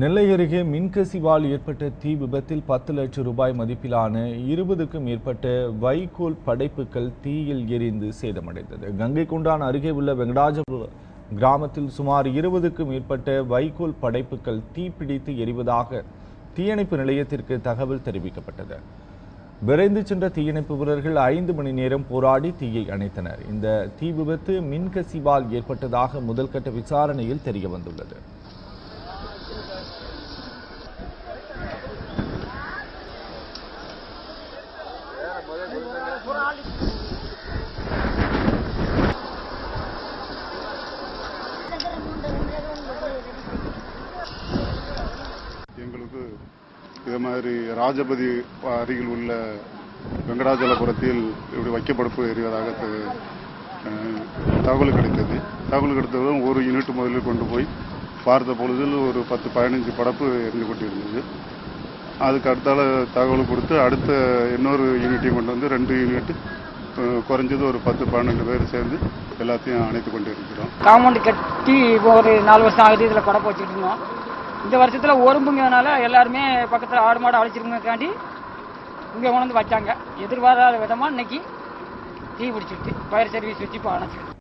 நெல்லை அருகே மின்கசிவால் ஏற்பட்ட தீ விபத்தில் பத்து லட்சம் ரூபாய் மதிப்பிலான இருபதுக்கும் மேற்பட்ட வைக்கோல் படைப்புகள் தீயில் எரிந்து சேதமடைந்தது. கங்கை குண்டான் அருகே உள்ள வெங்கடாஜபுர கிராமத்தில் சுமார் இருபதுக்கும் மேற்பட்ட வைக்கோல் படைப்புகள் தீப்பிடித்து எரிவதாக தீயணைப்பு நிலையத்திற்கு தகவல் தெரிவிக்கப்பட்டது. விரைந்து சென்ற தீயணைப்பு வீரர்கள் ஐந்து மணி நேரம் போராடி தீயை அணைத்தனர். இந்த தீ விபத்து மின்கசிவால் ஏற்பட்டதாக முதல்கட்ட விசாரணையில் தெரிய வந்துள்ளது எங்களுக்கு இது மாதிரி ராஜபதி அருகில் உள்ள வெங்கடாச்சலபுரத்தில் இப்படி வைக்கப்படுப்பு எறிவதாக தகவல் கிடைத்தது. தகவல் கிடைத்ததும் ஒரு யூனிட் முதலில் கொண்டு போய் பார்த்த பொழுதில் ஒரு பத்து பதினஞ்சு படப்பு எரிந்து கொண்டிருந்தது. அதுக்கு அடுத்தால தகவல் கொடுத்து அடுத்த இன்னொரு யூனிட்டையும் கொண்டு வந்து ரெண்டு யூனிட் குறைஞ்சது ஒரு பத்து பன்னெண்டு பேர் சேர்ந்து எல்லாத்தையும் அணைத்து கொண்டிருக்கிறோம். காம்பவுண்ட் கட்டி ஒரு நாலு வருஷம் ஆகுது இதில் படப்பு வச்சுட்டு இருந்தோம். இந்த வருஷத்தில் ஒரும்புங்கிறதுனால எல்லாருமே பக்கத்தில் ஆடு மாடு அழைச்சிருக்காண்டி இங்கே கொண்டு வந்து வச்சாங்க. எதிர்பாராத விதமாக இன்னைக்கு தீ பிடிச்சிட்டு ஃபயர் சர்வீஸ் வச்சு இப்போ அணைச்சிருக்கு